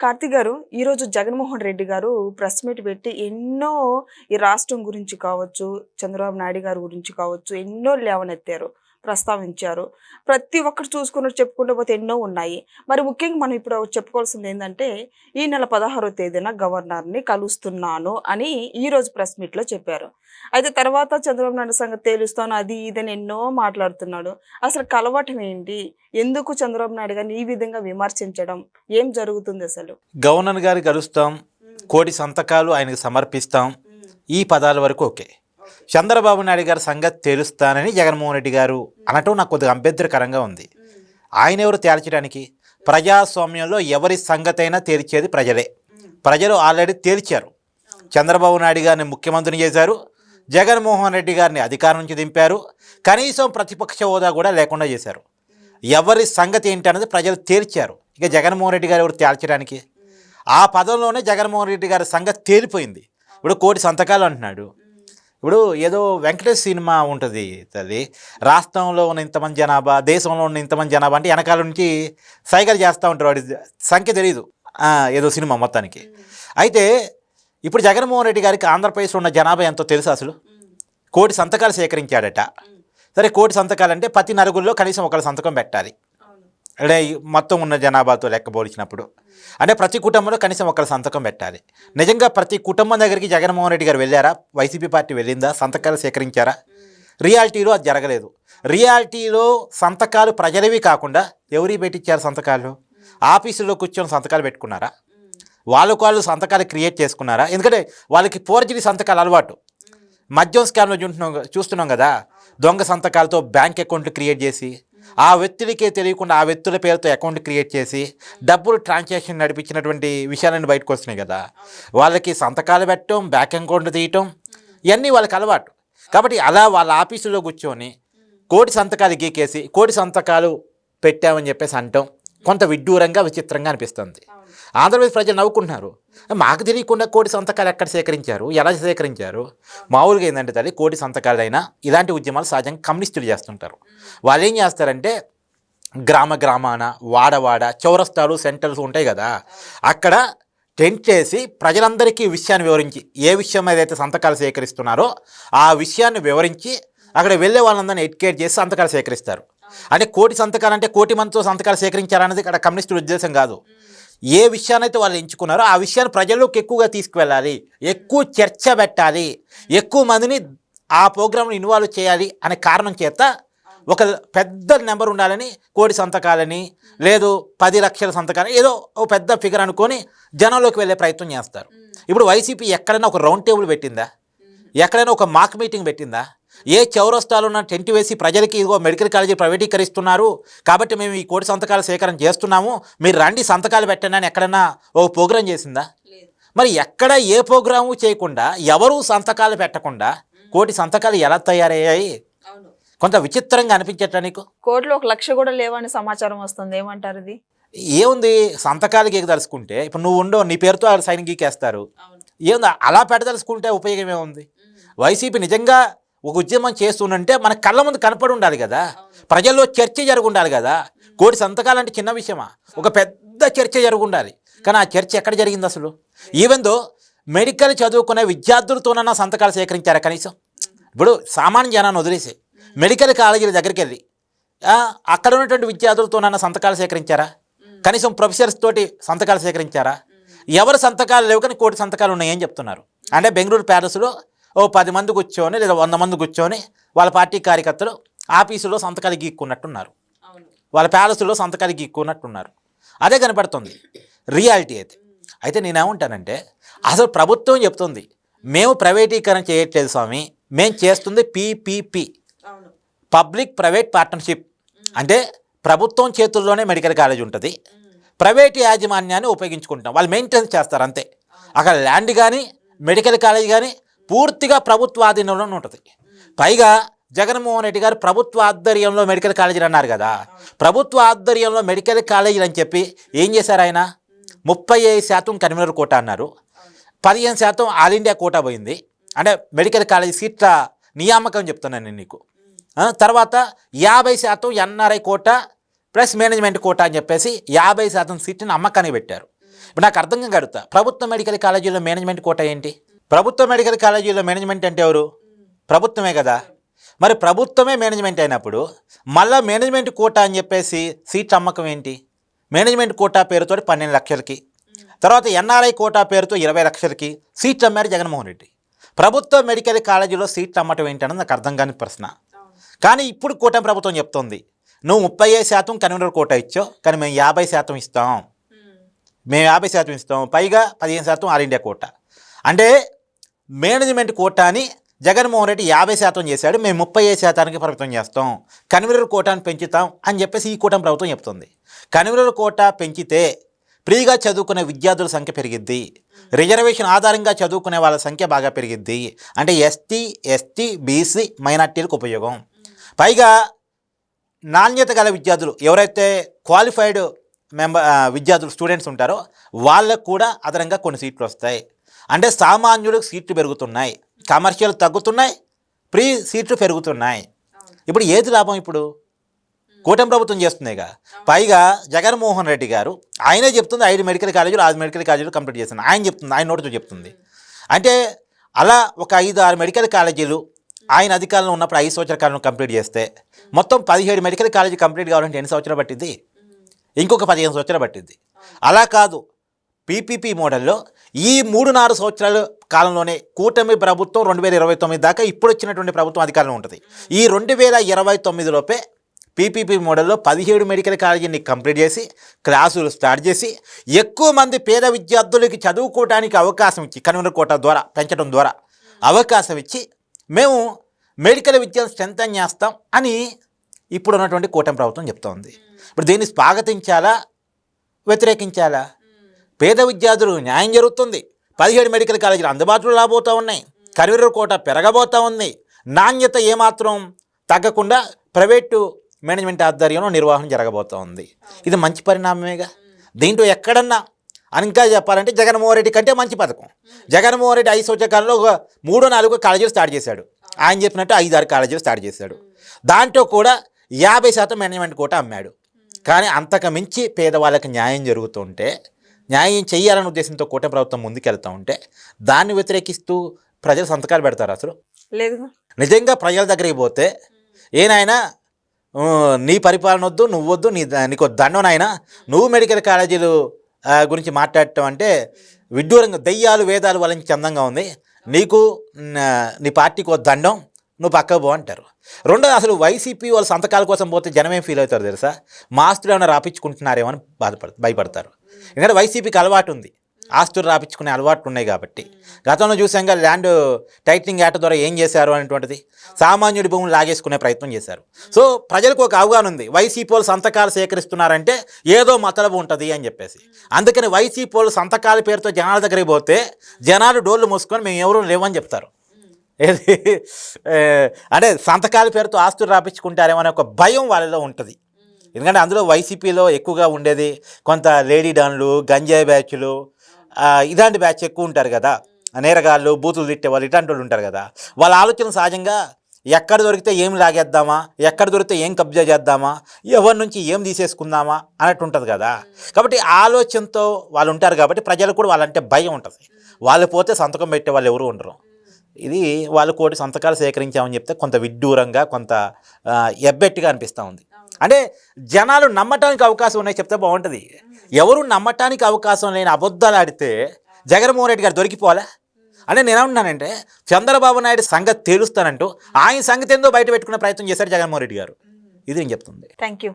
కార్తీక్ గారు ఈరోజు జగన్మోహన్ రెడ్డి గారు ప్రెస్ మీట్ పెట్టి ఎన్నో ఈ రాష్ట్రం గురించి కావచ్చు చంద్రబాబు నాయుడు గారి గురించి కావచ్చు ఎన్నో లేవనెత్తారు. ప్రస్తావించారు. ప్రతి ఒక్కరు చూసుకున్నట్టు చెప్పుకుంటూ పోతే ఎన్నో ఉన్నాయి. మరి ముఖ్యంగా మనం ఇప్పుడు చెప్పుకోవాల్సింది ఏంటంటే ఈ నెల పదహారో తేదీన గవర్నర్ని కలుస్తున్నాను అని ఈ రోజు ప్రెస్ మీట్లో చెప్పారు. అయితే తర్వాత చంద్రబాబు నాయుడు సంగతి తేలుస్తాను అది ఇదని ఎన్నో మాట్లాడుతున్నాడు. అసలు కలవటం ఏంటి? ఎందుకు చంద్రబాబు నాయుడు గారిని ఈ విధంగా విమర్శించడం? ఏం జరుగుతుంది అసలు? గవర్నర్ గారికి కలుస్తాం కోటి సంతకాలు ఆయనకు సమర్పిస్తాం. ఈ పదాల వరకు ఓకే. చంద్రబాబు నాయుడు గారి సంగతి తెలుస్తానని జగన్మోహన్ రెడ్డి గారు అనటం నాకు కొద్దిగా అభ్యంతరకరంగా ఉంది. ఆయన ఎవరు తేల్చడానికి? ప్రజాస్వామ్యంలో ఎవరి సంగతి అయినా తేల్చేది ప్రజలే. ప్రజలు ఆల్రెడీ తేల్చారు. చంద్రబాబు నాయుడు గారిని ముఖ్యమంత్రిని చేశారు. జగన్మోహన్ రెడ్డి గారిని అధికారం నుంచి దింపారు. కనీసం ప్రతిపక్ష హోదా కూడా లేకుండా చేశారు. ఎవరి సంగతి ఏంటి అనేది ప్రజలు తేల్చారు. ఇక జగన్మోహన్ రెడ్డి గారు ఎవరు తేల్చడానికి? ఆ పదంలోనే జగన్మోహన్ రెడ్డి గారి సంగతి తేలిపోయింది. ఇప్పుడు కోటి సంతకాలు అంటున్నాడు. ఇప్పుడు ఏదో వెంకటేష్ సినిమా ఉంటుంది అది రాష్ట్రంలో ఉన్న ఇంతమంది జనాభా దేశంలో ఉన్న ఇంతమంది జనాభా అంటే వెనకాల నుంచి సైకిల్ చేస్తూ ఉంటారు వాడి సంఖ్య తెలియదు ఏదో సినిమా మొత్తానికి. అయితే ఇప్పుడు జగన్మోహన్ రెడ్డి గారికి ఆంధ్రప్రదేశ్లో ఉన్న జనాభా ఎంతో తెలుసు అసలు? కోటి సంతకాలు సేకరించాడట. సరే కోటి సంతకాలు అంటే ప్రతి నలుగుల్లో కనీసం ఒకళ్ళ సంతకం పెట్టాలి. అంటే మొత్తం ఉన్న జనాభాతో లెక్క పోల్చినప్పుడు. అంటే ప్రతి కుటుంబంలో కనీసం ఒకరు సంతకం పెట్టాలి. నిజంగా ప్రతి కుటుంబం దగ్గరికి జగన్మోహన్ రెడ్డి గారు వెళ్ళారా? వైసీపీ పార్టీ వెళ్ళిందా? సంతకాలు సేకరించారా? రియాలిటీలో అది జరగలేదు. రియాలిటీలో సంతకాలు ప్రజలవి కాకుండా ఎవరి పెట్టించారు సంతకాలు? ఆఫీసులో కూర్చొని సంతకాలు పెట్టుకున్నారా? వాళ్ళకు వాళ్ళు సంతకాలు క్రియేట్ చేసుకున్నారా? ఎందుకంటే వాళ్ళకి ఫోర్జరీ సంతకాలు అలవాటు. మద్యం స్కామ్లో చూస్తున్నాం చూస్తున్నాం కదా. దొంగ సంతకాలతో బ్యాంక్ అకౌంట్లు క్రియేట్ చేసి ఆ వ్యక్తులకే తెలియకుండా ఆ వ్యక్తుల పేరుతో అకౌంట్ క్రియేట్ చేసి డబ్బులు ట్రాన్సాక్షన్ నడిపించినటువంటి విషయాలన్నీ బయటకు వస్తున్నాయి కదా. వాళ్ళకి సంతకాలు పెట్టడం బ్యాంక్ అకౌంట్ తీయటం ఇవన్నీ వాళ్ళకి అలవాటు. కాబట్టి అలా వాళ్ళ ఆఫీసులో కూర్చొని కోటి సంతకాలు గీకేసి కోటి సంతకాలు పెట్టామని చెప్పేసి అంటాం. కొంత విడ్డూరంగా విచిత్రంగా అనిపిస్తుంది. ఆంధ్రప్రదేశ్ ప్రజలు నవ్వుకుంటున్నారు. మాకు తెలియకుండా కోటి సంతకాలు ఎక్కడ సేకరించారు? ఎలా సేకరించారు? మామూలుగా ఏంటంటే తల్లి కోటి సంతకాలైనా ఇలాంటి ఉద్యమాలు సహజంగా కమ్యూనిస్టులు చేస్తుంటారు. వాళ్ళు ఏం చేస్తారంటే గ్రామ గ్రామాన వాడవాడ చౌరస్తాలు సెంటర్స్ ఉంటాయి కదా. అక్కడ టెంట్ చేసి ప్రజలందరికీ విషయాన్ని వివరించి ఏ విషయం మీద అయితే సంతకాలు సేకరిస్తున్నారో ఆ విషయాన్ని వివరించి అక్కడ వెళ్ళే వాళ్ళందరినీ ఎడ్యుకేట్ చేసి సంతకాలు సేకరిస్తారు. అంటే కోటి సంతకాలు అంటే కోటి మందితో సంతకాలు సేకరించారనేది ఇక్కడ కమ్యూనిస్టుల ఉద్దేశం కాదు. ఏ విషయాన్నైతే వాళ్ళు ఎంచుకున్నారో ఆ విషయాన్ని ప్రజల్లోకి ఎక్కువగా తీసుకువెళ్ళాలి. ఎక్కువ చర్చ పెట్టాలి. ఎక్కువ మందిని ఆ ప్రోగ్రామ్ని ఇన్వాల్వ్ చేయాలి అనే కారణం చేత ఒక పెద్ద నెంబర్ ఉండాలని కోటి సంతకాలని లేదు పది లక్షల సంతకాలు ఏదో ఒక పెద్ద ఫిగర్ అనుకొని జనంలోకి వెళ్ళే ప్రయత్నం చేస్తారు. ఇప్పుడు వైసీపీ ఎక్కడైనా ఒక రౌండ్ టేబుల్ పెట్టిందా? ఎక్కడైనా ఒక మాక్ మీటింగ్ పెట్టిందా? ఏ చౌరస్తాలో ఉన్న టెంట్ వేసి ప్రజలకి ఇదిగో మెడికల్ కాలేజీ ప్రైవేటీకరిస్తున్నారు కాబట్టి మేము ఈ కోటి సంతకాల సేకరణ చేస్తున్నాము. మీరు రండి సంతకాలు పెట్టండి అని ఎక్కడైనా ఒక ప్రోగ్రాం చేసిందా? మరి ఎక్కడ ఏ ప్రోగ్రాము చేయకుండా ఎవరు సంతకాలు పెట్టకుండా కోటి సంతకాలు ఎలా తయారయ్యాయి? కొంత విచిత్రంగా అనిపించట నీకు? కోర్టులో ఒక లక్ష కూడా లేవని సమాచారం వస్తుంది. ఏమంటారు ఇది? ఏముంది? సంతకాలు గీకదలుచుకుంటే ఇప్పుడు నువ్వు ఉండవు నీ పేరుతో సైన్ గీకేస్తారు. ఏముంది? అలా పెట్టదలుచుకుంటే ఉపయోగం ఏముంది? వైసీపీ నిజంగా ఒక ఉద్యమం చేస్తుందంటే మన కళ్ళ ముందు కనపడి ఉండాలి కదా. ప్రజల్లో చర్చ జరుగుండాలి కదా. కోటి సంతకాలు అంటే చిన్న విషయమా? ఒక పెద్ద చర్చ జరుగుండాలి. కానీ ఆ చర్చ ఎక్కడ జరిగింది అసలు? ఈవెన్ దో మెడికల్ చదువుకునే విద్యార్థులతోనన్నా సంతకాలు సేకరించారా కనీసం? ఇప్పుడు సామాన్య జనాన్ని వదిలేసి. మెడికల్ కాలేజీల దగ్గరికి వెళ్ళి అక్కడ ఉన్నటువంటి విద్యార్థులతోనన్నా సంతకాలు సేకరించారా? కనీసం ప్రొఫెసర్స్ తోటి సంతకాలు సేకరించారా? ఎవరు సంతకాలు లేవు కానీ కోటి సంతకాలు ఉన్నాయని చెప్తున్నారు. అంటే బెంగళూరు ప్యాలెస్లో ఓ పది మంది కూర్చొని లేదా వంద మంది కూర్చొని వాళ్ళ పార్టీ కార్యకర్తలు ఆఫీసులో సంతకాలు గీక్కున్నట్టున్నారు. వాళ్ళ ప్యాలెస్లో సంతకాలు గీక్కున్నట్టున్నారు. అదే కనపడుతుంది. రియాలిటీ అయితే అయితే నేనేమంటానంటే అసలు ప్రభుత్వం చెప్తుంది మేము ప్రైవేటీకరణ చేయట్లేదు స్వామి మేము చేస్తుంది పీపీపీ. Public private partnership. అంటే ప్రభుత్వం చేతుల్లోనే మెడికల్ కాలేజ్ ఉంటుంది. ప్రైవేట్ యాజమాన్యాన్ని ఉపయోగించుకుంటాం వాళ్ళు మెయింటెనెన్స్ చేస్తారు అంతే. అక్కడ ల్యాండ్ కానీ మెడికల్ కాలేజ్ కానీ పూర్తిగా ప్రభుత్వ ఆధీనంలోనే ఉంటుంది. పైగా జగన్మోహన్ రెడ్డి గారు ప్రభుత్వ ఆధ్వర్యంలో మెడికల్ కాలేజీలు అన్నారు కదా. ప్రభుత్వ ఆధ్వర్యంలో మెడికల్ కాలేజీలు అని చెప్పి ఏం చేశారు ఆయన? ముప్పై ఐదు శాతం కన్వీనర్ కోట అన్నారు. పదిహేను శాతం ఆల్ ఇండియా కోట పోయింది. అంటే మెడికల్ కాలేజ్ సీట్ల నియామకం చెప్తున్నాను నేను నీకు. తర్వాత యాభై శాతం NRI quota plus management quota అని చెప్పేసి యాభై శాతం సీట్ని అమ్మకానికి పెట్టారు. ఇప్పుడు నాకు అర్థంగా కడుగుతా ప్రభుత్వ మెడికల్ కాలేజీలో మేనేజ్మెంట్ కోట ఏంటి? ప్రభుత్వ మెడికల్ కాలేజీలో మేనేజ్మెంట్ అంటే ఎవరు? ప్రభుత్వమే కదా. మరి ప్రభుత్వమే మేనేజ్మెంట్ అయినప్పుడు మళ్ళా మేనేజ్మెంట్ కోటా అని చెప్పేసి సీట్ అమ్మకం ఏంటి? మేనేజ్మెంట్ కోటా పేరుతో పన్నెండు లక్షలకి. తర్వాత ఎన్ఆర్ఐ కోటా పేరుతో ఇరవై లక్షలకి సీట్లు అమ్మారు జగన్మోహన్ రెడ్డి. ప్రభుత్వ మెడికల్ కాలేజీలో సీట్లు అమ్మటం ఏంటన్నది నాకు అర్థం కాని ప్రశ్న. కానీ ఇప్పుడు కూటమి ప్రభుత్వం చెప్తోంది. నువ్వు ముప్పై ఐదు శాతం కన్వీనర్ కోటా ఇచ్చావు కానీ మేము యాభై శాతం ఇస్తాం. మేము యాభై శాతం ఇస్తాం. పైగా పదిహేను శాతం ఆల్ ఇండియా కోటా. అంటే మేనేజ్మెంట్ కోటాని జగన్మోహన్ రెడ్డి యాభై శాతం చేశాడు మేము ముప్పై ఐదు శాతానికి ప్రభుత్వం చేస్తాం. కన్వీనర్ కోటాను పెంచుతాం అని చెప్పేసి ఈ కూటమి ప్రభుత్వం చెప్తుంది. కన్వీనర్ కోటా పెంచితే ఫ్రీగా చదువుకునే విద్యార్థుల సంఖ్య పెరిగిద్ది. రిజర్వేషన్ ఆధారంగా చదువుకునే వాళ్ళ సంఖ్య బాగా పెరిగిద్ది. అంటే ఎస్టీ ఎస్టీ బీసీ మైనార్టీలకు ఉపయోగం. పైగా నాణ్యత గల విద్యార్థులు ఎవరైతే క్వాలిఫైడ్ మెంబర్ విద్యార్థులు స్టూడెంట్స్ ఉంటారో వాళ్ళకు కూడా అదనంగా కొన్ని సీట్లు వస్తాయి. అంటే సామాన్యులకు సీట్లు పెరుగుతున్నాయి కమర్షియల్ తగ్గుతున్నాయి ప్రీ సీట్లు పెరుగుతున్నాయి. ఇప్పుడు ఏది లాభం ఇప్పుడు? కూటమి ప్రభుత్వం చేస్తుందిగా? పైగా జగన్మోహన్ రెడ్డి గారు ఆయనే చెప్తుంది ఐదు మెడికల్ కాలేజీలు ఆరు మెడికల్ కాలేజీలు కంప్లీట్ చేస్తుంది ఆయన చెప్తుంది ఆయన నోటితో చెప్తుంది. అంటే అలా ఒక ఐదు ఆరు మెడికల్ కాలేజీలు ఆయన అధికారంలో ఉన్నప్పుడు ఐదు సంవత్సరాల కాలం కంప్లీట్ చేస్తే మొత్తం పదిహేడు మెడికల్ కాలేజీ కంప్లీట్ కావాలంటే ఎన్ని సంవత్సరాలు పట్టింది ఇంకొక పదిహేను సంవత్సరాలు పట్టింది అలా కాదు. పీపీపీ మోడల్లో ఈ మూడు నాలుగు సంవత్సరాల కాలంలోనే కూటమి ప్రభుత్వం రెండు వేల ఇరవై తొమ్మిది దాకా ఇప్పుడు వచ్చినటువంటి ప్రభుత్వం అధికారంలో ఉంటుంది. ఈ రెండు వేల ఇరవై తొమ్మిదిలోపే పీపీపీ మోడల్లో పదిహేడు మెడికల్ కాలేజీని కంప్లీట్ చేసి క్లాసులు స్టార్ట్ చేసి ఎక్కువ మంది పేద విద్యార్థులకి చదువుకోవడానికి అవకాశం ఇచ్చి కన్వీనర్ కోట ద్వారా పెంచడం ద్వారా అవకాశం ఇచ్చి మేము మెడికల్ విద్యను స్ట్రెంథన్ చేస్తాం అని ఇప్పుడు ఉన్నటువంటి కూటమి ప్రభుత్వం చెప్తోంది. ఇప్పుడు దీన్ని స్వాగతించాలా? వ్యతిరేకించాలా? పేద విద్యార్థులు న్యాయం జరుగుతుంది. పదిహేడు మెడికల్ కాలేజీలు అందుబాటులో రాబోతూ ఉన్నాయి. కరివీర కోట పెరగబోతూ ఉంది. నాణ్యత ఏమాత్రం తగ్గకుండా ప్రైవేటు మేనేజ్మెంట్ ఆధ్వర్యంలో నిర్వహణ జరగబోతూ ఉంది. ఇది మంచి పరిణామమేగా? దీంట్లో ఎక్కడన్నా అని ఇంకా చెప్పాలంటే జగన్మోహన్ రెడ్డి కంటే మంచి పథకం. జగన్మోహన్ రెడ్డి ఐదు సంవత్సరాల ఒక మూడో నాలుగు కాలేజీలు స్టార్ట్ చేశాడు. ఆయన చెప్పినట్టు ఐదు ఆరు కాలేజీలు స్టార్ట్ చేశాడు. దాంట్లో కూడా యాభై శాతం మేనేజ్మెంట్ కోట అమ్మాడు. కానీ అంతకు మించి పేదవాళ్ళకి న్యాయం జరుగుతుంటే న్యాయం చేయాలనే ఉద్దేశంతో కూటమి ప్రభుత్వం ముందుకెళ్తూ ఉంటే దాన్ని వ్యతిరేకిస్తూ ప్రజలు సంతకాలు పెడతారు అసలు? లేదు నిజంగా ప్రజల దగ్గరికి పోతే ఏనాయనా నీ పరిపాలన వద్దు నువ్వు వద్దు నీ నీకు దండం నాయనా నువ్వు మెడికల్ కాలేజీలు గురించి మాట్లాడటం అంటే విడ్డూరంగా దెయ్యాలు వేదాలు వాళ్ళకి చందంగా ఉంది. నీకు న- పార్టీకి ఒక దండం నువ్వు పక్కకు పో అంటారు. రెండోది అసలు వైసీపీ వాళ్ళ సంతకాల కోసం పోతే జనం ఏం ఫీల్ అవుతారు తెలుసా? మా ఆస్తులు ఏమైనా రాపించుకుంటున్నారేమో అని బాధపడ భయపడతారు. ఎందుకంటే వైసీపీకి అలవాటు ఉంది. ఆస్తులు రాపించుకునే అలవాట్లు ఉన్నాయి కాబట్టి. గతంలో చూసాంగా ల్యాండ్ టైటింగ్ యాక్ట్ ద్వారా ఏం చేశారు అనేటువంటిది? సామాన్యుడి భూములు లాగేసుకునే ప్రయత్నం చేశారు. సో ప్రజలకు ఒక అవగాహన ఉంది. వైసీపీ వాళ్ళు సంతకాలు సేకరిస్తున్నారంటే ఏదో మతలబు ఉంటుంది అని చెప్పేసి. అందుకని వైసీపీ వాళ్ళు సంతకాల పేరుతో జనాల దగ్గరికి పోతే జనాలు డోళ్ళు మూసుకొని మేము ఎవరు లేవని చెప్తారు. ఏది? అంటే సంతకాల పేరుతో ఆస్తులు రాపించుకుంటారేమో అనే ఒక భయం వాళ్ళలో ఉంటుంది. ఎందుకంటే అందులో వైసీపీలో ఎక్కువగా ఉండేది కొంత లేడీ డాన్లు గంజాయి బ్యాచ్లు ఇలాంటి బ్యాచ్ ఎక్కువ ఉంటారు కదా. నేరగాళ్ళు బూతులు తిట్టే వాళ్ళు ఇట్లాంటి వాళ్ళు ఉంటారు కదా. వాళ్ళ ఆలోచన సహజంగా ఎక్కడ దొరికితే ఏం లాగేద్దామా ఎక్కడ దొరికితే ఏం కబ్జా చేద్దామా ఎవరి నుంచి ఏం తీసేసుకుందామా అన్నట్టు ఉంటుంది కదా. కాబట్టి ఆలోచనతో వాళ్ళు ఉంటారు కాబట్టి ప్రజలు కూడా వాళ్ళంటే భయం ఉంటుంది. వాళ్ళు పోతే సంతకం పెట్టే వాళ్ళు ఎవరు ఉండరు. ఇది వాళ్ళు కోటి సంతకాలు సేకరించామని చెప్తే కొంత విడ్డూరంగా కొంత ఎబ్బెట్టుగా ఎబ్బెట్టిగా అనిపిస్తూ ఉంది. అంటే జనాలు నమ్మటానికి అవకాశం ఉన్నాయి చెప్తే బాగుంటుంది. ఎవరు నమ్మటానికి అవకాశం లేని అబద్ధాలు ఆడితే జగన్మోహన్ రెడ్డి గారు దొరికిపోలే అంటే నేనేమంటున్నానంటే చంద్రబాబు నాయుడు సంగతి తేలుస్తానంటూ ఆయన సంగతి ఏందో బయట పెట్టుకునే ప్రయత్నం చేశారు జగన్మోహన్ రెడ్డి గారు. ఇది నేను చెప్తుంది. Thank you